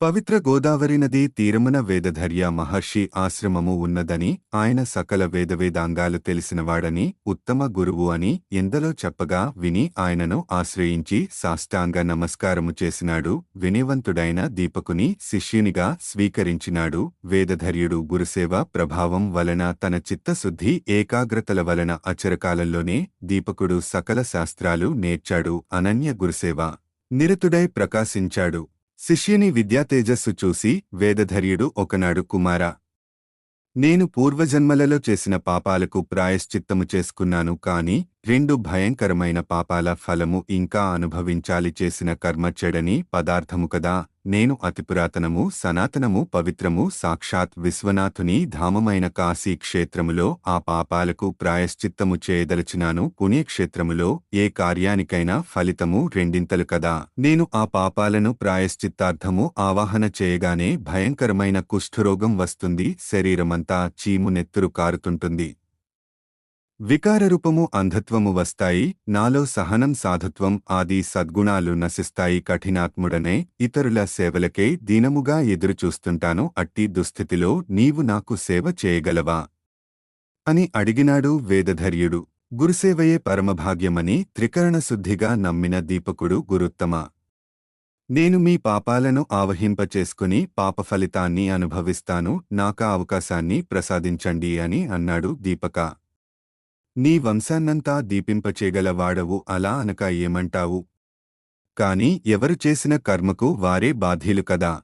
పవిత్ర గోదావరి నదీ తీరమున వేదధర్య మహర్షి ఆశ్రమము ఉన్నదని ఆయన సకల వేదవేదాంగాలు తెలిసినవాడని ఉత్తమ గురువు అని ఎందలో చెప్పగా విని ఆయనను ఆశ్రయించి సాష్టాంగ నమస్కారము చేసినాడు వినివంతుడైన దీపకుని శిష్యునిగా స్వీకరించినాడు. వేదధర్యుడు గురుసేవ ప్రభావం వలన తన చిత్తశుద్ధి ఏకాగ్రతల వలన అచరకాలంలోనే దీపకుడు సకల శాస్త్రాలు నేర్చాడు. అనన్య గురుసేవ. నిరతుడై ప్రకాశించాడు. శిష్యుని విద్యాతేజస్సు చూసి వేదధర్యుడు ఒకనాడు కుమారా నేను పూర్వజన్మలలో చేసిన పాపాలకు ప్రాయశ్చిత్తము చేసుకున్నాను కాని రెండు భయంకరమైన పాపాల ఫలము ఇంకా అనుభవించాలి చేసిన కర్మ చెడని పదార్థము కదా. నేను అతి పురాతనము సనాతనము పవిత్రము సాక్షాత్ విశ్వనాథుని ధామమైన కాశీ క్షేత్రములో ఆ పాపాలకు ప్రాయశ్చిత్తము చేయదలచినాను పుణ్యక్షేత్రములో ఏ కార్యానికైనా ఫలితము రెండింతలు కదా. నేను ఆ పాపాలను ప్రాయశ్చిత్తార్థము ఆవాహన చేయగానే భయంకరమైన కుష్ఠరోగం వస్తుంది. శరీరమంతా చీము నెత్తురు కారుతుంటుంది. వికారరూపము అంధత్వము వస్తాయి నాలో సహనం సాధుత్వం ఆది సద్గుణాలు నశిస్తాయి కఠినాత్ముడనే ఇతరుల సేవలకే దీనముగా ఎదురుచూస్తుంటాను అట్టి దుస్థితిలో నీవు నాకు సేవ చేయగలవా? అని అడిగినాడు వేదధర్యుడు. గురుసేవయే పరమభాగ్యమని త్రికరణశుద్ధిగా నమ్మిన దీపకుడు గురుత్తమ. నేను మీ పాపాలను ఆవహింపచేసుకుని పాపఫలితాన్ని అనుభవిస్తాను నాకా అవకాశాన్ని ప్రసాదించండి అని అన్నాడు దీపక. నీ వంశాన్నంతా దీపింపచేగల వాడవు అలా అనక ఏమంటావు? కాని ఎవరు చేసిన కర్మకు వారే బాధ్యులు కదా.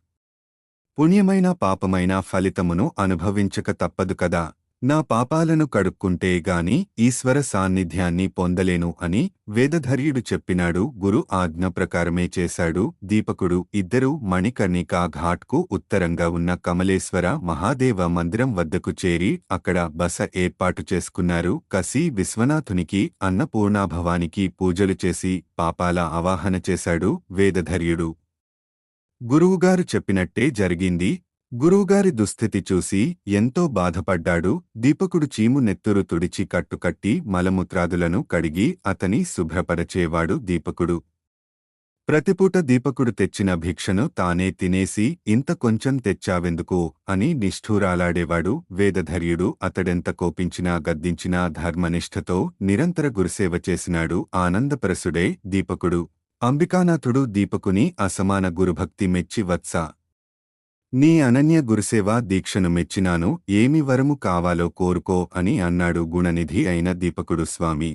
పుణ్యమైన పాపమైన ఫలితమును అనుభవించక తప్పదు కదా. నా పాపాలను కడుక్కుంటే గాని ఈశ్వర సాన్నిధ్యాన్ని పొందలేను అని వేదధర్యుడు చెప్పినాడు. గురు ఆజ్ఞ ప్రకారమే చేశాడు. దీపకుడు ఇద్దరూ మణికర్ణికా ఘాట్కు ఉత్తరంగా ఉన్న కమలేశ్వర మహాదేవ మందిరం వద్దకు చేరి అక్కడ బస ఏర్పాటు చేసుకున్నారు. కసి విశ్వనాథునికి అన్నపూర్ణాభవానికి పూజలు చేసి పాపాల ఆవాహన చేశాడు వేదధర్యుడు. గురువుగారు చెప్పినట్టే జరిగింది. గురువుగారి దుస్థితి చూసి ఎంతో బాధపడ్డాడు. దీపకుడు చీము నెత్తురు తుడిచి కట్టుకట్టి మలమూత్రాదులను కడిగి అతని శుభ్రపరచేవాడు దీపకుడు. ప్రతిపూట దీపకుడు తెచ్చిన భిక్షను తానే తినేసి ఇంత కొంచెం తెచ్చావెందుకు అని నిష్ఠూరాలాడేవాడు. వేదధర్యుడు అతడెంత కోపించినా గద్దించినా ధర్మనిష్ఠతో నిరంతర గురుసేవ చేసినాడు ఆనందపరసుడే దీపకుడు. అంబికానాథుడు దీపకుని అసమాన గురుభక్తి మెచ్చి వత్స. నీ అనన్య గురుసేవా దీక్షను మెచ్చినాను ఏమి వరము కావాలో కోరుకో అని అన్నాడు గుణనిధి అయిన దీపకుడు స్వామి.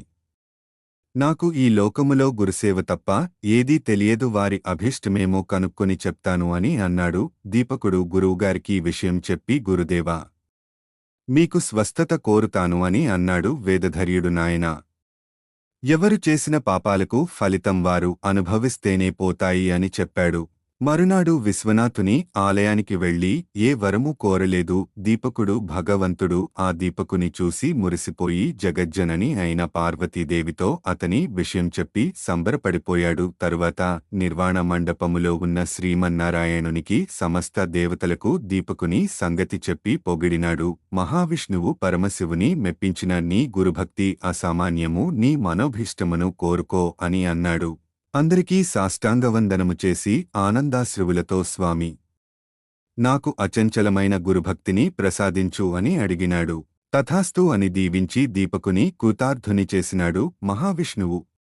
నాకు ఈ లోకములో గురుసేవ తప్ప ఏదీ తెలియదు వారి అభిష్టమేమో కనుక్కొని చెప్తాను అని అన్నాడు దీపకుడు గురువుగారికి విషయం చెప్పి గురుదేవా మీకు స్వస్థత కోరుతాను అని అన్నాడు వేదధర్యుడు నాయన. ఎవరు చేసిన పాపాలకు ఫలితం వారు అనుభవిస్తేనే పోతాయి అని చెప్పాడు. మరునాడు విశ్వనాథుని ఆలయానికి వెళ్ళి ఏ వరము కోరలేదు. దీపకుడు భగవంతుడు ఆ దీపకుని చూసి మురిసిపోయి జగజ్జనని అయిన పార్వతీదేవితో అతని విషయం చెప్పి సంబరపడిపోయాడు. తరువాత నిర్వాణ మండపములో ఉన్న శ్రీమన్నారాయణునికి సమస్త దేవతలకు దీపకుని సంగతి చెప్పి పొగిడినాడు. మహావిష్ణువు పరమశివుని మెప్పించిన నీ గురుభక్తి అసామాన్యము నీ మనోభీష్టమును కోరుకో అని అన్నాడు. అందరికీ సాష్టాంగవందనము చేసి ఆనందాశ్రువులతో స్వామి. నాకు అచంచలమైన గురుభక్తిని ప్రసాదించు అని అడిగినాడు. తథాస్తు అని దీవించి దీపకుని కృతార్థుని చేసినాడు మహావిష్ణువు.